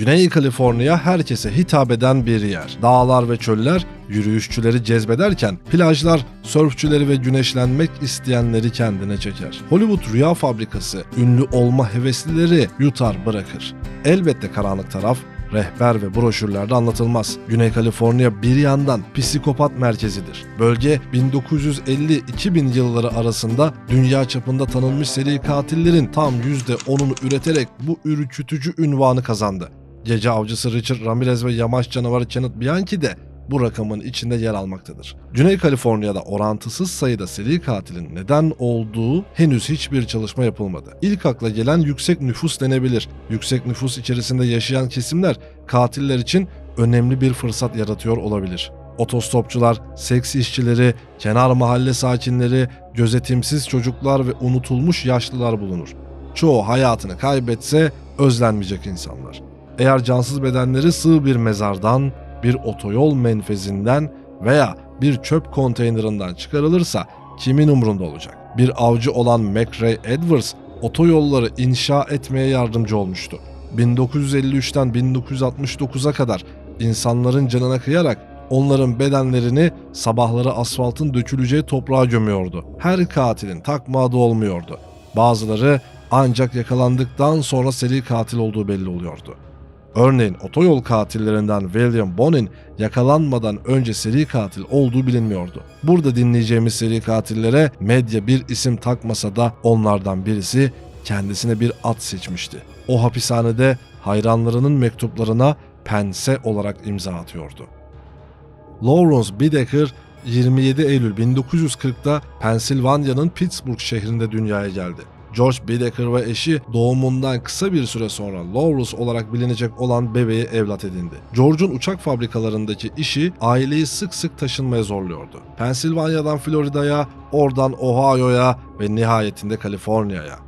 Güney Kaliforniya herkese hitap eden bir yer. Dağlar ve çöller yürüyüşçüleri cezbederken plajlar sörfçüleri ve güneşlenmek isteyenleri kendine çeker. Hollywood rüya fabrikası ünlü olma heveslileri yutar bırakır. Elbette karanlık taraf rehber ve broşürlerde anlatılmaz. Güney Kaliforniya bir yandan psikopat merkezidir. Bölge 1950-2000 yılları arasında dünya çapında tanınmış seri katillerin tam %10'unu üreterek bu ürkütücü ünvanı kazandı. Gece avcısı Richard Ramirez ve yamaç canavarı Kenneth Bianchi de bu rakamın içinde yer almaktadır. Güney Kaliforniya'da orantısız sayıda seri katilin neden olduğu henüz hiçbir çalışma yapılmadı. İlk akla gelen yüksek nüfus denebilir. Yüksek nüfus içerisinde yaşayan kesimler katiller için önemli bir fırsat yaratıyor olabilir. Otostopçular, seks işçileri, kenar mahalle sakinleri, gözetimsiz çocuklar ve unutulmuş yaşlılar bulunur. Çoğu hayatını kaybetse özlenmeyecek insanlar. Eğer cansız bedenleri sığ bir mezardan, bir otoyol menfezinden veya bir çöp konteynerinden çıkarılırsa kimin umrunda olacak? Bir avcı olan McRae Edwards otoyolları inşa etmeye yardımcı olmuştu. 1953'ten 1969'a kadar insanların canına kıyarak onların bedenlerini sabahları asfaltın döküleceği toprağa gömüyordu. Her katilin takma adı olmuyordu. Bazıları ancak yakalandıktan sonra seri katil olduğu belli oluyordu. Örneğin otoyol katillerinden William Bonin yakalanmadan önce seri katil olduğu bilinmiyordu. Burada dinleyeceğimiz seri katillere medya bir isim takmasa da onlardan birisi kendisine bir at seçmişti. O hapishanede hayranlarının mektuplarına pense olarak imza atıyordu. Lawrence Bideker 27 Eylül 1940'da Pensilvanya'nın Pittsburgh şehrinde dünyaya geldi. George Bideker ve eşi doğumundan kısa bir süre sonra Lawrence olarak bilinecek olan bebeği evlat edindi. George'un uçak fabrikalarındaki işi aileyi sık sık taşınmaya zorluyordu. Pensilvanya'dan Florida'ya, oradan Ohio'ya ve nihayetinde Kaliforniya'ya.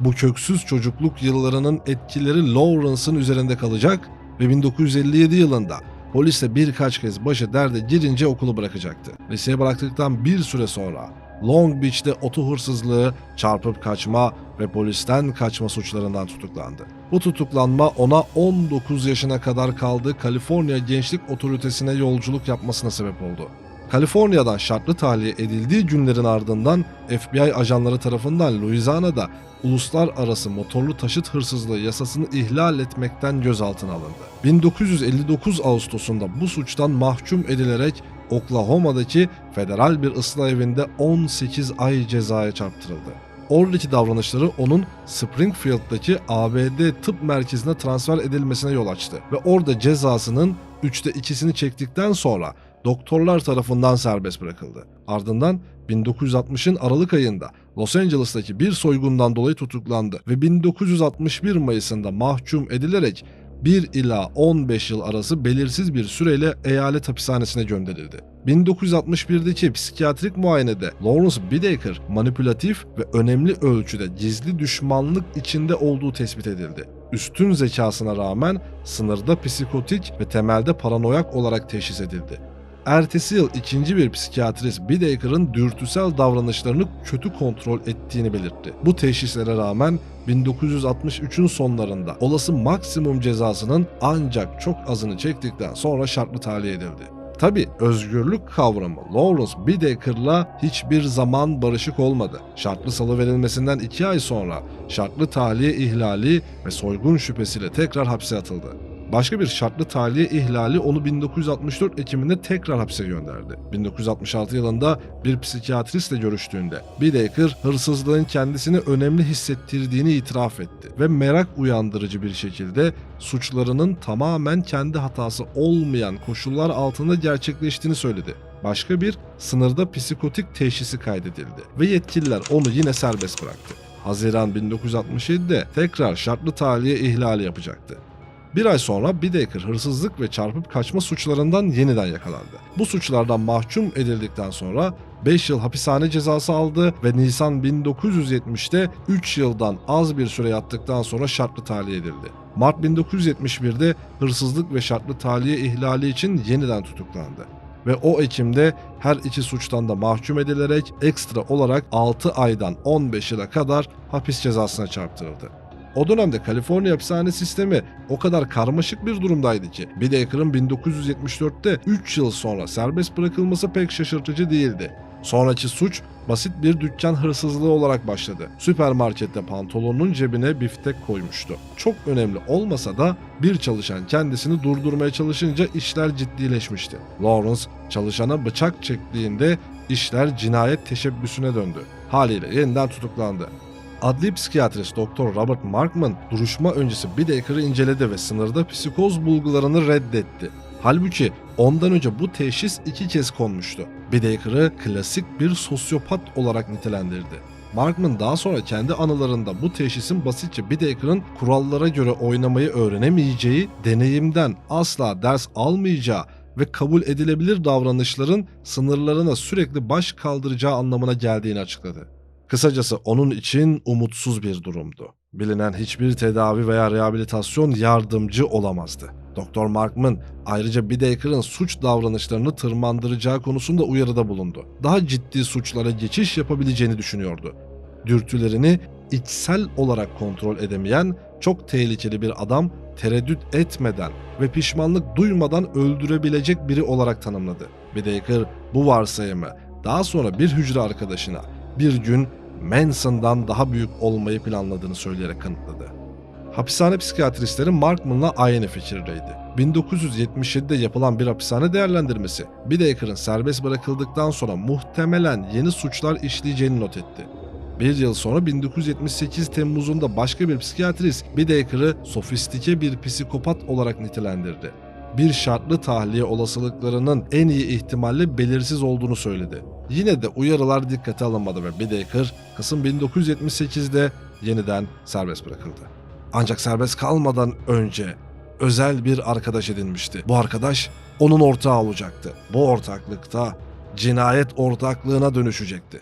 Bu köksüz çocukluk yıllarının etkileri Lawrence'ın üzerinde kalacak ve 1957 yılında polisle birkaç kez başı derde girince okulu bırakacaktı. Liseyi bıraktıktan bir süre sonra Long Beach'te oto hırsızlığı, çarpıp kaçma ve polisten kaçma suçlarından tutuklandı. Bu tutuklanma ona 19 yaşına kadar kaldığı Kaliforniya Gençlik Otoritesi'ne yolculuk yapmasına sebep oldu. Kaliforniya'dan şartlı tahliye edildiği günlerin ardından FBI ajanları tarafından Louisiana'da uluslararası motorlu taşıt hırsızlığı yasasını ihlal etmekten gözaltına alındı. 1959 Ağustos'unda bu suçtan mahkum edilerek Oklahoma'daki federal bir ıslah evinde 18 ay cezaya çarptırıldı. Oradaki davranışları onun Springfield'daki ABD tıp merkezine transfer edilmesine yol açtı ve orada cezasının üçte ikisini çektikten sonra doktorlar tarafından serbest bırakıldı. Ardından 1960'ın Aralık ayında Los Angeles'taki bir soygundan dolayı tutuklandı ve 1961 Mayıs'ında mahkum edilerek 1 ila 15 yıl arası belirsiz bir süreyle eyalet hapishanesine gönderildi. 1961'deki psikiyatrik muayenede Lawrence Bidaker manipülatif ve önemli ölçüde gizli düşmanlık içinde olduğu tespit edildi. Üstün zekasına rağmen sınırda psikotik ve temelde paranoyak olarak teşhis edildi. Ertesi yıl ikinci bir psikiyatrist Bidaker'ın dürtüsel davranışlarını kötü kontrol ettiğini belirtti. Bu teşhislere rağmen 1963'ün sonlarında olası maksimum cezasının ancak çok azını çektikten sonra şartlı tahliye edildi. Tabi özgürlük kavramı Lawrence Bidaker'la hiçbir zaman barışık olmadı. Şartlı salı verilmesinden iki ay sonra şartlı tahliye ihlali ve soygun şüphesiyle tekrar hapse atıldı. Başka bir şartlı tahliye ihlali onu 1964 Ekim'inde tekrar hapse gönderdi. 1966 yılında bir psikiyatristle görüştüğünde Bidaker hırsızlığın kendisini önemli hissettirdiğini itiraf etti ve merak uyandırıcı bir şekilde suçlarının tamamen kendi hatası olmayan koşullar altında gerçekleştiğini söyledi. Başka bir sınırda psikotik teşhisi kaydedildi ve yetkililer onu yine serbest bıraktı. Haziran 1967'de tekrar şartlı tahliye ihlali yapacaktı. Bir ay sonra Bidaker hırsızlık ve çarpıp kaçma suçlarından yeniden yakalandı. Bu suçlardan mahkum edildikten sonra 5 yıl hapishane cezası aldı ve Nisan 1970'te 3 yıldan az bir süre yattıktan sonra şartlı tahliye edildi. Mart 1971'de hırsızlık ve şartlı tahliye ihlali için yeniden tutuklandı ve o Ekim'de her iki suçtan da mahkum edilerek ekstra olarak 6 aydan 15 yıla kadar hapis cezasına çarptırıldı. O dönemde Kaliforniya hapishane sistemi o kadar karmaşık bir durumdaydı ki Bidaker'ın 1974'te 3 yıl sonra serbest bırakılması pek şaşırtıcı değildi. Sonraki suç basit bir dükkan hırsızlığı olarak başladı. Süpermarkette pantolonunun cebine biftek koymuştu. Çok önemli olmasa da bir çalışan kendisini durdurmaya çalışınca işler ciddileşmişti. Lawrence çalışana bıçak çektiğinde işler cinayet teşebbüsüne döndü. Haliyle yeniden tutuklandı. Adli psikiyatrist Dr. Robert Markman duruşma öncesi Bidaker'ı inceledi ve sınırda psikoz bulgularını reddetti. Halbuki ondan önce bu teşhis iki kez konmuştu. Bidaker'ı klasik bir sosyopat olarak nitelendirdi. Markman daha sonra kendi anılarında bu teşhisin basitçe Bidaker'ın kurallara göre oynamayı öğrenemeyeceği, deneyimden asla ders almayacağı ve kabul edilebilir davranışların sınırlarına sürekli baş kaldıracağı anlamına geldiğini açıkladı. Kısacası onun için umutsuz bir durumdu. Bilinen hiçbir tedavi veya rehabilitasyon yardımcı olamazdı. Dr. Markman ayrıca Bidaker'ın suç davranışlarını tırmandıracağı konusunda uyarıda bulundu. Daha ciddi suçlara geçiş yapabileceğini düşünüyordu. Dürtülerini içsel olarak kontrol edemeyen çok tehlikeli bir adam tereddüt etmeden ve pişmanlık duymadan öldürebilecek biri olarak tanımladı. Bidaker bu varsayımı daha sonra bir hücre arkadaşına bir gün Manson'dan daha büyük olmayı planladığını söyleyerek kanıtladı. Hapishane psikiyatristleri Markman'la aynı fikirdeydi. 1977'de yapılan bir hapishane değerlendirmesi, Bidaker'ın serbest bırakıldıktan sonra muhtemelen yeni suçlar işleyeceğini not etti. Bir yıl sonra 1978 Temmuz'unda başka bir psikiyatrist Bidaker'ı sofistike bir psikopat olarak nitelendirdi. Bir şartlı tahliye olasılıklarının en iyi ihtimalle belirsiz olduğunu söyledi. Yine de uyarılar dikkate alınmadı ve Bidaker Kasım 1978'de yeniden serbest bırakıldı. Ancak serbest kalmadan önce özel bir arkadaş edinmişti. Bu arkadaş onun ortağı olacaktı. Bu ortaklıkta cinayet ortaklığına dönüşecekti.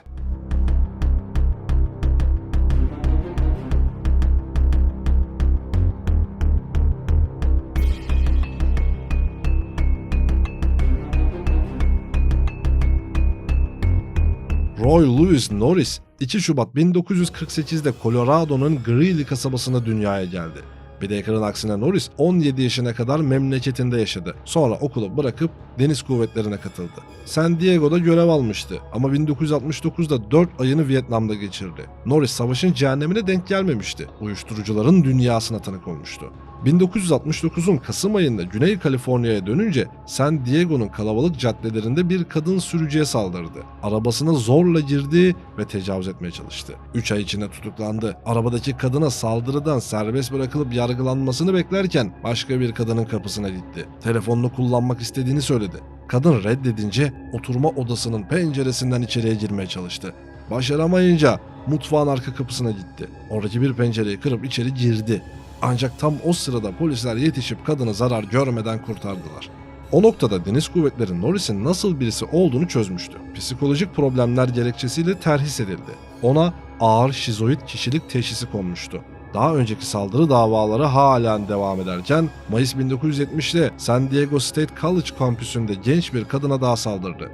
Roy Lewis Norris 2 Şubat 1948'de Colorado'nun Greeley kasabasında dünyaya geldi. Bidaker'ın aksine Norris 17 yaşına kadar memleketinde yaşadı. Sonra okulu bırakıp deniz kuvvetlerine katıldı. San Diego'da görev almıştı ama 1969'da 4 ayını Vietnam'da geçirdi. Norris savaşın cehennemine denk gelmemişti. Uyuşturucuların dünyasına tanık olmuştu. 1969'un Kasım ayında Güney Kaliforniya'ya dönünce San Diego'nun kalabalık caddelerinde bir kadın sürücüye saldırdı. Arabasına zorla girdi ve tecavüz etmeye çalıştı. 3 ay içinde tutuklandı. Arabadaki kadına saldırıdan serbest bırakılıp yargılanmasını beklerken başka bir kadının kapısına gitti. Telefonunu kullanmak istediğini söyledi. Kadın reddedince oturma odasının penceresinden içeriye girmeye çalıştı. Başaramayınca mutfağın arka kapısına gitti. Oradaki bir pencereyi kırıp içeri girdi. Ancak tam o sırada polisler yetişip kadını zarar görmeden kurtardılar. O noktada deniz kuvvetleri Norris'in nasıl birisi olduğunu çözmüştü. Psikolojik problemler gerekçesiyle terhis edildi. Ona ağır şizoid kişilik teşhisi konmuştu. Daha önceki saldırı davaları halen devam ederken Mayıs 1970'te San Diego State College kampüsünde genç bir kadına daha saldırdı.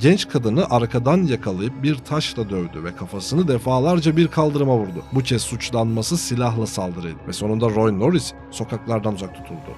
Genç kadını arkadan yakalayıp bir taşla dövdü ve kafasını defalarca bir kaldırıma vurdu. Bu kez suçlanması silahla saldırıydı ve sonunda Roy Norris sokaklardan uzak tutuldu.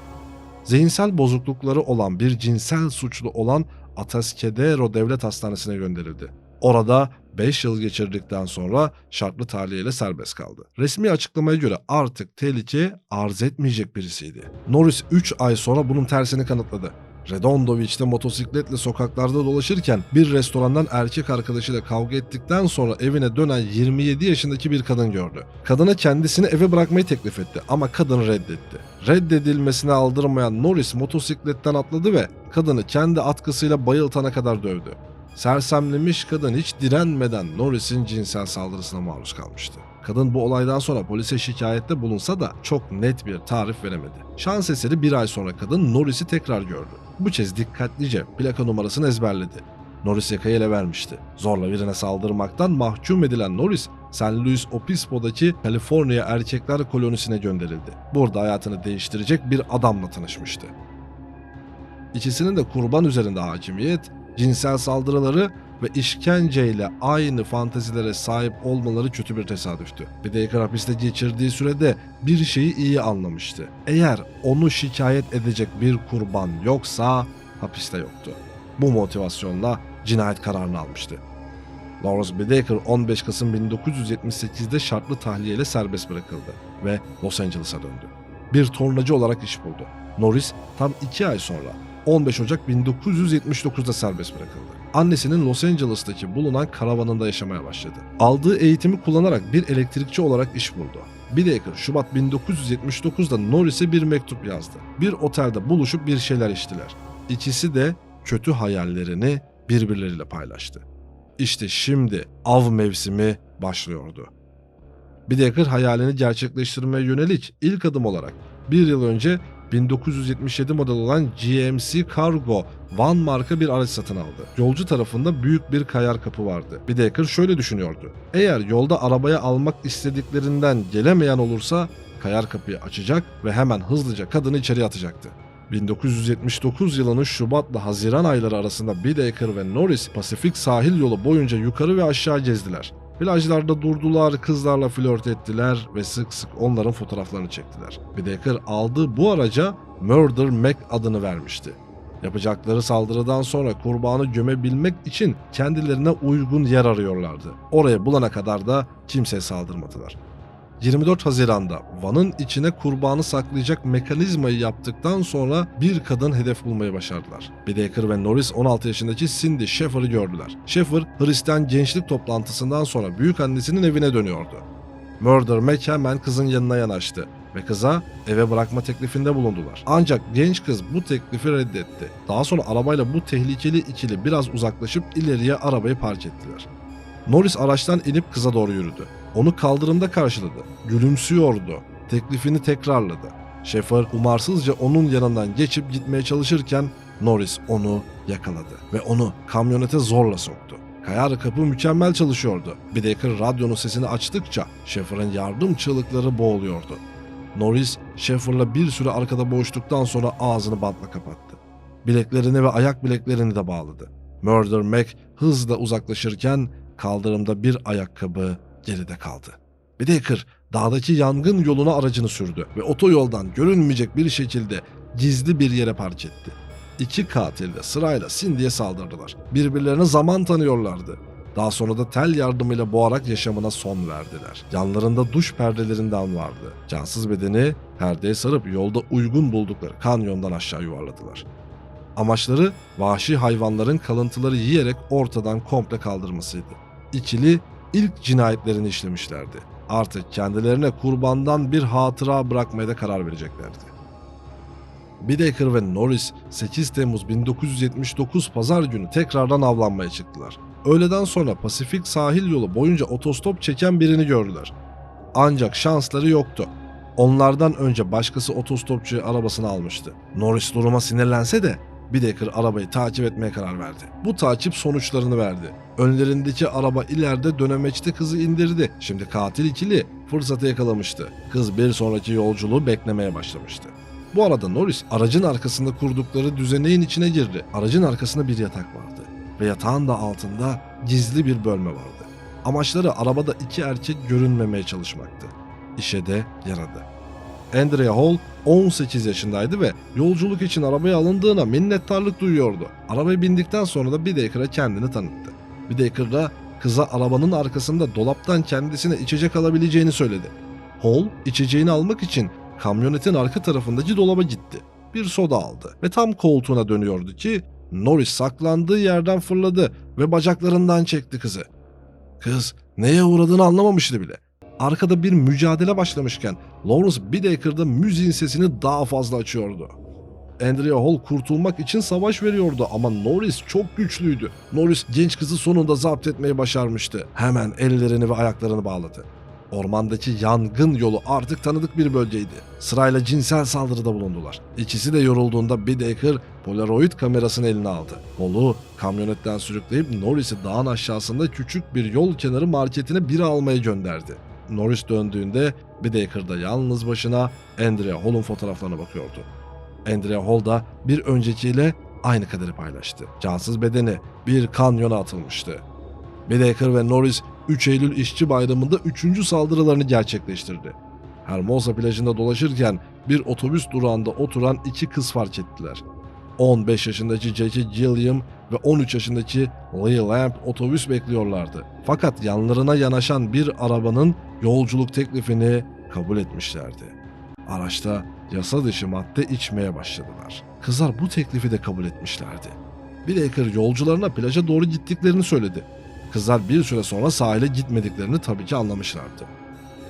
Zihinsel bozuklukları olan bir cinsel suçlu olan Atascadero Devlet Hastanesi'ne gönderildi. Orada 5 yıl geçirdikten sonra şartlı tahliyeyle serbest kaldı. Resmi açıklamaya göre artık tehlike arz etmeyecek birisiydi. Norris 3 ay sonra bunun tersini kanıtladı. Redondo Beach'te motosikletle sokaklarda dolaşırken bir restorandan erkek arkadaşıyla kavga ettikten sonra evine dönen 27 yaşındaki bir kadın gördü. Kadına kendisini eve bırakmayı teklif etti ama kadın reddetti. Reddedilmesine aldırmayan Norris motosikletten atladı ve kadını kendi atkısıyla bayıltana kadar dövdü. Sersemlemiş kadın hiç direnmeden Norris'in cinsel saldırısına maruz kalmıştı. Kadın bu olaydan sonra polise şikayette bulunsa da çok net bir tarif veremedi. Şans eseri bir ay sonra kadın Norris'i tekrar gördü. Bu kez dikkatlice plaka numarasını ezberledi. Norris yakayı ele vermişti. Zorla birine saldırmaktan mahkum edilen Norris, San Luis Obispo'daki Kaliforniya Erkekler Kolonisi'ne gönderildi. Burada hayatını değiştirecek bir adamla tanışmıştı. İkisinin de kurban üzerinde hakimiyet, cinsel saldırıları ve işkenceyle aynı fantezilere sahip olmaları kötü bir tesadüftü. Bideker hapiste geçirdiği sürede bir şeyi iyi anlamıştı. Eğer onu şikayet edecek bir kurban yoksa hapiste yoktu. Bu motivasyonla cinayet kararını almıştı. Lawrence Bideker 15 Kasım 1978'de şartlı tahliyeyle serbest bırakıldı ve Los Angeles'a döndü. Bir tornacı olarak iş buldu. Norris tam 2 ay sonra 15 Ocak 1979'da serbest bırakıldı. Annesinin Los Angeles'taki bulunan karavanında yaşamaya başladı. Aldığı eğitimi kullanarak bir elektrikçi olarak iş buldu. Bideker Şubat 1979'da Norris'e bir mektup yazdı. Bir otelde buluşup bir şeyler içtiler. İkisi de kötü hayallerini birbirleriyle paylaştı. İşte şimdi av mevsimi başlıyordu. Bideker hayalini gerçekleştirmeye yönelik ilk adım olarak bir yıl önce 1977 model olan GMC Cargo Van marka bir araç satın aldı. Yolcu tarafında büyük bir kayar kapı vardı. Bideker şöyle düşünüyordu. Eğer yolda arabaya almak istediklerinden gelemeyen olursa kayar kapıyı açacak ve hemen hızlıca kadını içeri atacaktı. 1979 yılının Şubat'la Haziran ayları arasında Bideker ve Norris Pasifik sahil yolu boyunca yukarı ve aşağı gezdiler. Plajlarda durdular, kızlarla flört ettiler ve sık sık onların fotoğraflarını çektiler. Bideker aldığı bu araca Murder Mac adını vermişti. Yapacakları saldırıdan sonra kurbanı gömebilmek için kendilerine uygun yer arıyorlardı. Orayı bulana kadar da kimseye saldırmadılar. 24 Haziran'da Van'ın içine kurbanı saklayacak mekanizmayı yaptıktan sonra bir kadın hedef bulmayı başardılar. Bideker ve Norris 16 yaşındaki Cindy Sheffer'ı gördüler. Sheffer, Hristiyan gençlik toplantısından sonra büyük annesinin evine dönüyordu. Murder Mac hemen kızın yanına yanaştı ve kıza eve bırakma teklifinde bulundular. Ancak genç kız bu teklifi reddetti. Daha sonra arabayla bu tehlikeli ikili biraz uzaklaşıp ileriye arabayı park ettiler. Norris araçtan inip kıza doğru yürüdü. Onu kaldırımda karşıladı. Gülümsüyordu. Teklifini tekrarladı. Şoför umarsızca onun yanından geçip gitmeye çalışırken Norris onu yakaladı ve onu kamyonete zorla soktu. Kayar kapı mükemmel çalışıyordu. Bideker radyonun sesini açtıkça şoförün yardım çığlıkları boğuluyordu. Norris şoförle bir süre arkada boğuştuktan sonra ağzını bantla kapattı. Bileklerini ve ayak bileklerini de bağladı. Murder Mac hızla uzaklaşırken kaldırımda bir ayakkabı geride kaldı. Bideker dağdaki yangın yoluna aracını sürdü ve otoyoldan görünmeyecek bir şekilde gizli bir yere park etti. İki katil de sırayla Cindy'ye saldırdılar. Birbirlerine zaman tanıyorlardı. Daha sonra da tel yardımıyla boğarak yaşamına son verdiler. Yanlarında duş perdelerinden vardı. Cansız bedeni perdeye sarıp yolda uygun buldukları kanyondan aşağı yuvarladılar. Amaçları vahşi hayvanların kalıntıları yiyerek ortadan komple kaldırmasıydı. İkili ilk cinayetlerini işlemişlerdi. Artık kendilerine kurbandan bir hatıra bırakmaya da karar vereceklerdi. Bideker ve Norris 8 Temmuz 1979 pazar günü tekrardan avlanmaya çıktılar. Öğleden sonra Pasifik sahil yolu boyunca otostop çeken birini gördüler. Ancak şansları yoktu. Onlardan önce başkası otostopçu arabasını almıştı. Norris duruma sinirlense de Bideker arabayı takip etmeye karar verdi. Bu takip sonuçlarını verdi. Önlerindeki araba ileride dönemeçte kızı indirdi. Şimdi katil ikili fırsatı yakalamıştı. Kız bir sonraki yolculuğu beklemeye başlamıştı. Bu arada Norris aracın arkasında kurdukları düzeneğin içine girdi. Aracın arkasında bir yatak vardı ve yatağın da altında gizli bir bölme vardı. Amaçları arabada iki erkek görünmemeye çalışmaktı. İşe de yaradı. Andrea Hall 18 yaşındaydı ve yolculuk için arabaya alındığına minnettarlık duyuyordu. Arabaya bindikten sonra da Bideker'a kendini tanıttı. Bideker da kıza arabanın arkasında dolaptan kendisine içecek alabileceğini söyledi. Hall içeceğini almak için kamyonetin arka tarafındaki dolaba gitti. Bir soda aldı ve tam koltuğuna dönüyordu ki Norris saklandığı yerden fırladı ve bacaklarından çekti kızı. Kız neye uğradığını anlamamıştı bile. Arkada bir mücadele başlamışken Lawrence Bideker'da müziğin sesini daha fazla açıyordu. Andrea Hall kurtulmak için savaş veriyordu ama Norris çok güçlüydü. Norris genç kızı sonunda zapt etmeyi başarmıştı. Hemen ellerini ve ayaklarını bağladı. Ormandaki yangın yolu artık tanıdık bir bölgeydi. Sırayla cinsel saldırıda bulundular. İkisi de yorulduğunda Bideker Polaroid kamerasını eline aldı. Hall'u kamyonetten sürükleyip Norris'i dağın aşağısında küçük bir yol kenarı marketine biri almaya gönderdi. Norris döndüğünde Bideker da yalnız başına Andrea Hall'un fotoğraflarına bakıyordu. Andrea Hall da bir öncekiyle aynı kaderi paylaştı. Cansız bedeni bir kanyona atılmıştı. Whittaker ve Norris 3 Eylül İşçi Bayramı'nda 3. saldırılarını gerçekleştirdi. Hermosa plajında dolaşırken bir otobüs durağında oturan iki kız fark ettiler. 15 yaşındaki Jackie Gilliam ve 13 yaşındaki Lee Lamb otobüs bekliyorlardı. Fakat yanlarına yanaşan bir arabanın yolculuk teklifini kabul etmişlerdi. Araçta yasa dışı madde içmeye başladılar. Kızlar bu teklifi de kabul etmişlerdi. Whittaker yolcularına plaja doğru gittiklerini söyledi. Kızlar bir süre sonra sahile gitmediklerini tabii ki anlamışlardı.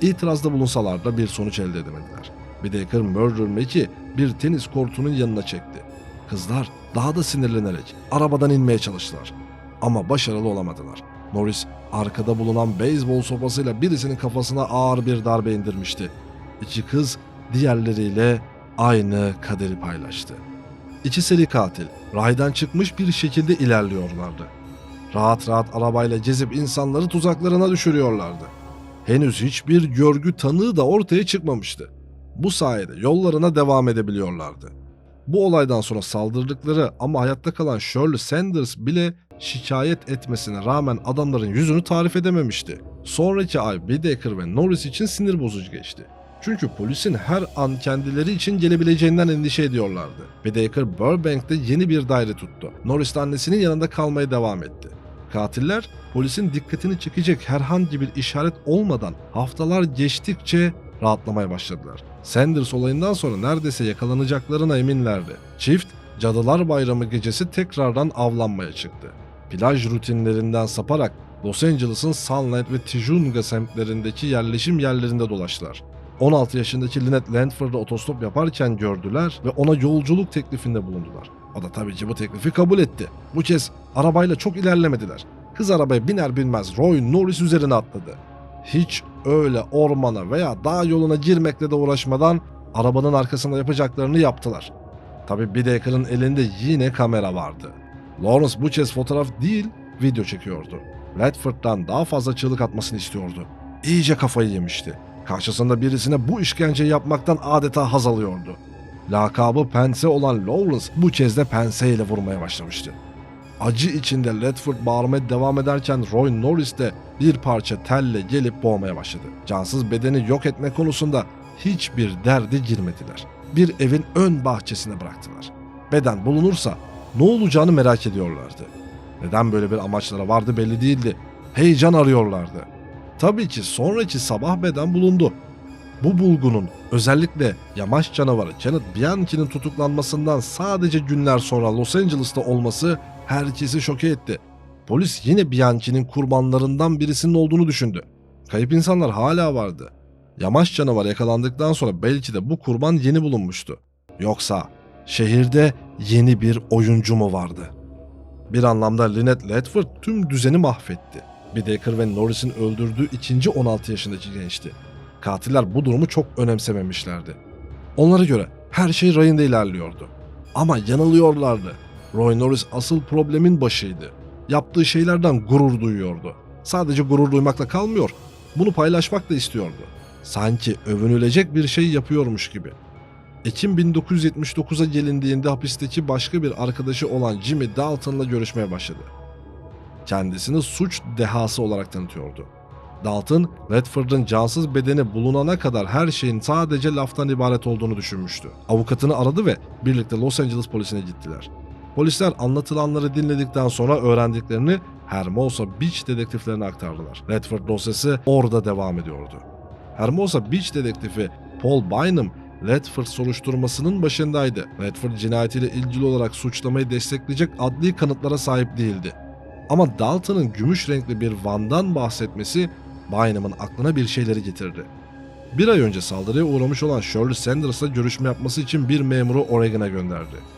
İtirazda bulunsalar da bir sonuç elde edemediler. Whittaker Murder Mac'i bir tenis kortunun yanına çekti. Kızlar daha da sinirlenerek arabadan inmeye çalıştılar. Ama başarılı olamadılar. Norris arkada bulunan beyzbol sopasıyla birisinin kafasına ağır bir darbe indirmişti. İki kız diğerleriyle aynı kaderi paylaştı. İki seri katil raydan çıkmış bir şekilde ilerliyorlardı. Rahat rahat arabayla gezip insanları tuzaklarına düşürüyorlardı. Henüz hiçbir görgü tanığı da ortaya çıkmamıştı. Bu sayede yollarına devam edebiliyorlardı. Bu olaydan sonra saldırdıkları ama hayatta kalan Shirley Sanders bile şikayet etmesine rağmen adamların yüzünü tarif edememişti. Sonraki ay Whittaker ve Norris için sinir bozucu geçti. Çünkü polisin her an kendileri için gelebileceğinden endişe ediyorlardı. Whittaker Burbank'te yeni bir daire tuttu. Norris annesinin yanında kalmaya devam etti. Katiller polisin dikkatini çekecek herhangi bir işaret olmadan haftalar geçtikçe rahatlamaya başladılar. Sanders olayından sonra neredeyse yakalanacaklarına eminlerdi. Çift Cadılar Bayramı gecesi tekrardan avlanmaya çıktı. Plaj rutinlerinden saparak Los Angeles'ın Sunlight ve Tijunga semtlerindeki yerleşim yerlerinde dolaştılar. 16 yaşındaki Lynette Landford'u otostop yaparken gördüler ve ona yolculuk teklifinde bulundular. O da tabii ki bu teklifi kabul etti. Bu kez arabayla çok ilerlemediler. Kız arabaya biner binmez Roy Norris üzerine atladı. Hiç öyle ormana veya dağ yoluna girmekle de uğraşmadan arabanın arkasında yapacaklarını yaptılar. Tabii Whittaker'ın elinde yine kamera vardı. Lawrence bu kez fotoğraf değil, video çekiyordu. Redford'dan daha fazla çığlık atmasını istiyordu. İyice kafayı yemişti. Karşısında birisine bu işkenceyi yapmaktan adeta haz alıyordu. Lakabı Pense olan Lawrence bu kez de Pense ile vurmaya başlamıştı. Acı içinde Ledford bağırmaya devam ederken Roy Norris de bir parça telle gelip boğmaya başladı. Cansız bedeni yok etme konusunda hiçbir derde girmediler. Bir evin ön bahçesine bıraktılar. Beden bulunursa ne olacağını merak ediyorlardı. Neden böyle bir amaçları vardı belli değildi. Heyecan arıyorlardı. Tabii ki sonraki sabah beden bulundu. Bu bulgunun özellikle yamaç canavarı Kenneth Bianchi'nin tutuklanmasından sadece günler sonra Los Angeles'ta olması herkesi şoke etti. Polis yine Bianchi'nin kurbanlarından birisinin olduğunu düşündü. Kayıp insanlar hala vardı. Yamaç canavarı yakalandıktan sonra belki de bu kurban yeni bulunmuştu. Yoksa şehirde yeni bir oyuncu mu vardı? Bir anlamda Lynette Ledford tüm düzeni mahvetti. Whittaker ve Norris'in öldürdüğü ikinci 16 yaşındaki gençti. Katiller bu durumu çok önemsememişlerdi. Onlara göre her şey rayında ilerliyordu. Ama yanılıyorlardı. Roy Norris asıl problemin başıydı. Yaptığı şeylerden gurur duyuyordu. Sadece gurur duymakla kalmıyor, bunu paylaşmak da istiyordu. Sanki övünülecek bir şey yapıyormuş gibi. Ekim 1979'a gelindiğinde hapisteki başka bir arkadaşı olan Jimmy Dalton'la görüşmeye başladı. Kendisini suç dehası olarak tanıtıyordu. Dalton, Redford'un cansız bedeni bulunana kadar her şeyin sadece laftan ibaret olduğunu düşünmüştü. Avukatını aradı ve birlikte Los Angeles polisine gittiler. Polisler anlatılanları dinledikten sonra öğrendiklerini Hermosa Beach dedektiflerine aktardılar. Redford dosyası orada devam ediyordu. Hermosa Beach dedektifi Paul Bynum, Redford soruşturmasının başındaydı. Redford cinayetiyle ilgili olarak suçlamayı destekleyecek adli kanıtlara sahip değildi. Ama Dalton'ın gümüş renkli bir vandan bahsetmesi Bynum'un aklına bir şeyleri getirdi. Bir ay önce saldırıya uğramış olan Shirley Sanders'la görüşme yapması için bir memuru Oregon'a gönderdi.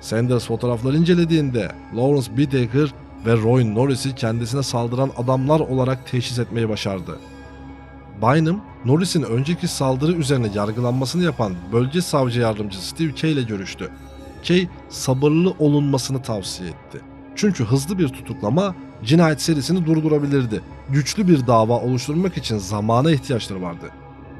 Sanders fotoğrafları incelediğinde Lawrence Whittaker ve Roy Norris'i kendisine saldıran adamlar olarak teşhis etmeyi başardı. Bynum, Norris'in önceki saldırı üzerine yargılanmasını yapan bölge savcı yardımcısı Steve Kay ile görüştü. Kay, sabırlı olunmasını tavsiye etti. Çünkü hızlı bir tutuklama cinayet serisini durdurabilirdi. Güçlü bir dava oluşturmak için zamana ihtiyaçları vardı.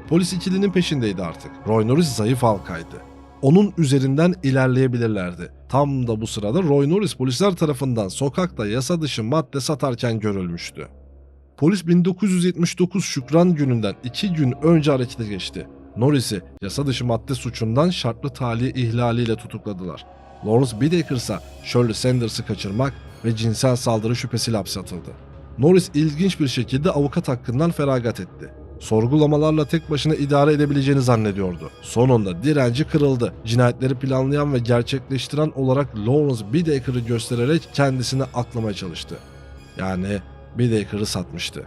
Polis ikilinin peşindeydi artık. Roy Norris zayıf halkaydı. Onun üzerinden ilerleyebilirlerdi. Tam da bu sırada Roy Norris polisler tarafından sokakta yasa dışı madde satarken görülmüştü. Polis 1979 Şükran gününden 2 gün önce harekete geçti. Norris'i yasa dışı madde suçundan şartlı tahliye ihlaliyle tutukladılar. Lawrence Bideker ise Shirley Sanders'ı kaçırmak ve cinsel saldırı şüphesiyle hapse atıldı. Norris ilginç bir şekilde avukat hakkından feragat etti. Sorgulamalarla tek başına idare edebileceğini zannediyordu. Sonunda direnci kırıldı. Cinayetleri planlayan ve gerçekleştiren olarak Lawrence Bideker'ı göstererek kendisini aklamaya çalıştı. Yani Bideker'ı satmıştı.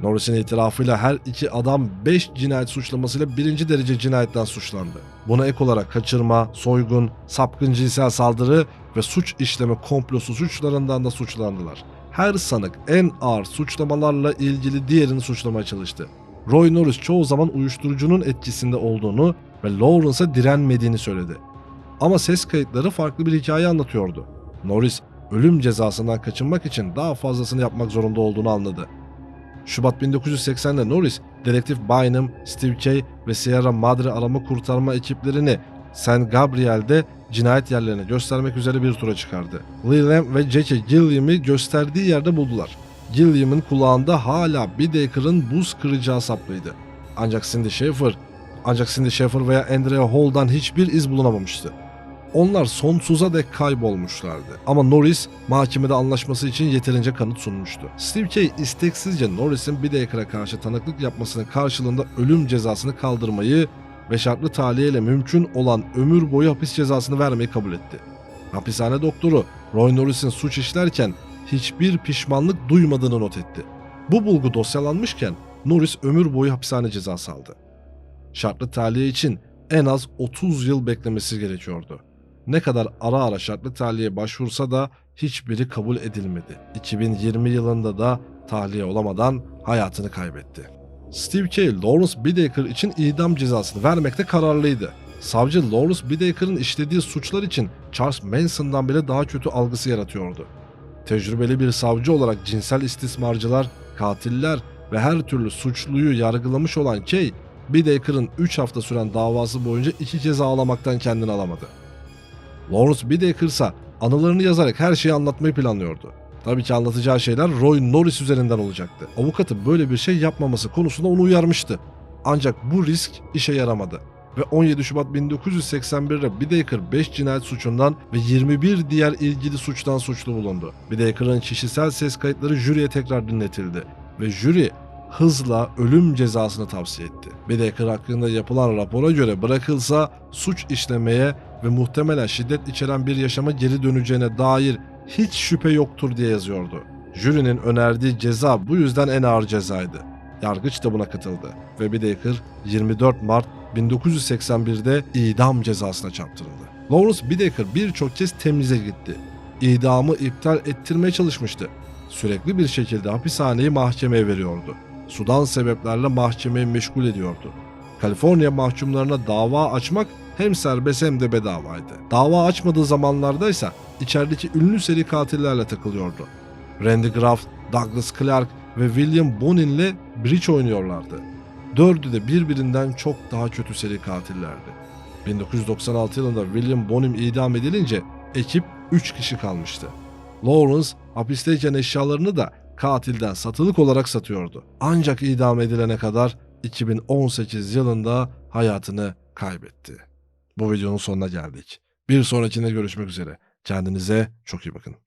Norris'in itirafıyla her iki adam 5 cinayet suçlamasıyla birinci derece cinayetten suçlandı. Buna ek olarak kaçırma, soygun, sapkın cinsel saldırı ve suç işleme komplosu suçlarından da suçlandılar. Her sanık en ağır suçlamalarla ilgili diğerini suçlamaya çalıştı. Roy Norris çoğu zaman uyuşturucunun etkisinde olduğunu ve Lawrence'a direnmediğini söyledi. Ama ses kayıtları farklı bir hikaye anlatıyordu. Norris ölüm cezasından kaçınmak için daha fazlasını yapmak zorunda olduğunu anladı. Şubat 1980'de Norris, dedektif Bynum, Steve Kay ve Sierra Madre arama kurtarma ekiplerini San Gabriel'de cinayet yerlerini göstermek üzere bir tura çıkardı. Leland ve J.K. Gilliam'i gösterdiği yerde buldular. Gilliam'ın kulağında hala Bideker'ın buz kıracağı saplıydı. Ancak Cindy Schaefer, ancak Cindy Schaefer veya Andrea Hall'dan hiçbir iz bulunamamıştı. Onlar sonsuza dek kaybolmuşlardı. Ama Norris mahkemede anlaşması için yeterince kanıt sunmuştu. Steve Kay isteksizce Norris'in Bideker'a karşı tanıklık yapmasının karşılığında ölüm cezasını kaldırmayı ve şartlı tahliyeyle mümkün olan ömür boyu hapis cezasını vermeyi kabul etti. Hapishane doktoru Roy Norris'in suç işlerken hiçbir pişmanlık duymadığını not etti. Bu bulgu dosyalanmışken Norris ömür boyu hapishane cezası aldı. Şartlı tahliye için en az 30 yıl beklemesi gerekiyordu. Ne kadar ara ara şartlı tahliye başvursa da hiçbiri kabul edilmedi. 2020 yılında da tahliye olamadan hayatını kaybetti. Steve Kay, Lawrence Bideker için idam cezasını vermekte kararlıydı. Savcı Lawrence Bideker'ın işlediği suçlar için Charles Manson'dan bile daha kötü algısı yaratıyordu. Tecrübeli bir savcı olarak cinsel istismarcılar, katiller ve her türlü suçluyu yargılamış olan Kay, Bideker'ın 3 hafta süren davası boyunca iki ceza alamaktan kendini alamadı. Lawrence Bideker ise anılarını yazarak her şeyi anlatmayı planlıyordu. Tabii ki anlatacağı şeyler Roy Norris üzerinden olacaktı. Avukatı böyle bir şey yapmaması konusunda onu uyarmıştı. Ancak bu risk işe yaramadı. Ve 17 Şubat 1981'de Bideker 5 cinayet suçundan ve 21 diğer ilgili suçtan suçlu bulundu. Bideker'ın kişisel ses kayıtları jüriye tekrar dinletildi. Ve jüri hızla ölüm cezasını tavsiye etti. Bideker hakkında yapılan rapora göre bırakılsa suç işlemeye ve muhtemelen şiddet içeren bir yaşama geri döneceğine dair hiç şüphe yoktur diye yazıyordu. Jürinin önerdiği ceza bu yüzden en ağır cezaydı. Yargıç da buna katıldı ve Bideker 24 Mart 1981'de idam cezasına çarptırıldı. Lawrence Bideker birçok kez temize gitti. İdamı iptal ettirmeye çalışmıştı. Sürekli bir şekilde hapishaneyi mahkemeye veriyordu. Sudan sebeplerle mahkemeyi meşgul ediyordu. Kaliforniya mahkumlarına dava açmak hem serbest hem de bedavaydı. Dava açmadığı zamanlarda ise içerideki ünlü seri katillerle takılıyordu. Randy Graff, Douglas Clark ve William Bonin'le bridge oynuyorlardı. Dördü de birbirinden çok daha kötü seri katillerdi. 1996 yılında William Bonin idam edilince ekip 3 kişi kalmıştı. Lawrence hapisteyken eşyalarını da katilden satılık olarak satıyordu. Ancak idam edilene kadar 2018 yılında hayatını kaybetti. Bu videonun sonuna geldik. Bir sonrakinde görüşmek üzere. Kendinize çok iyi bakın.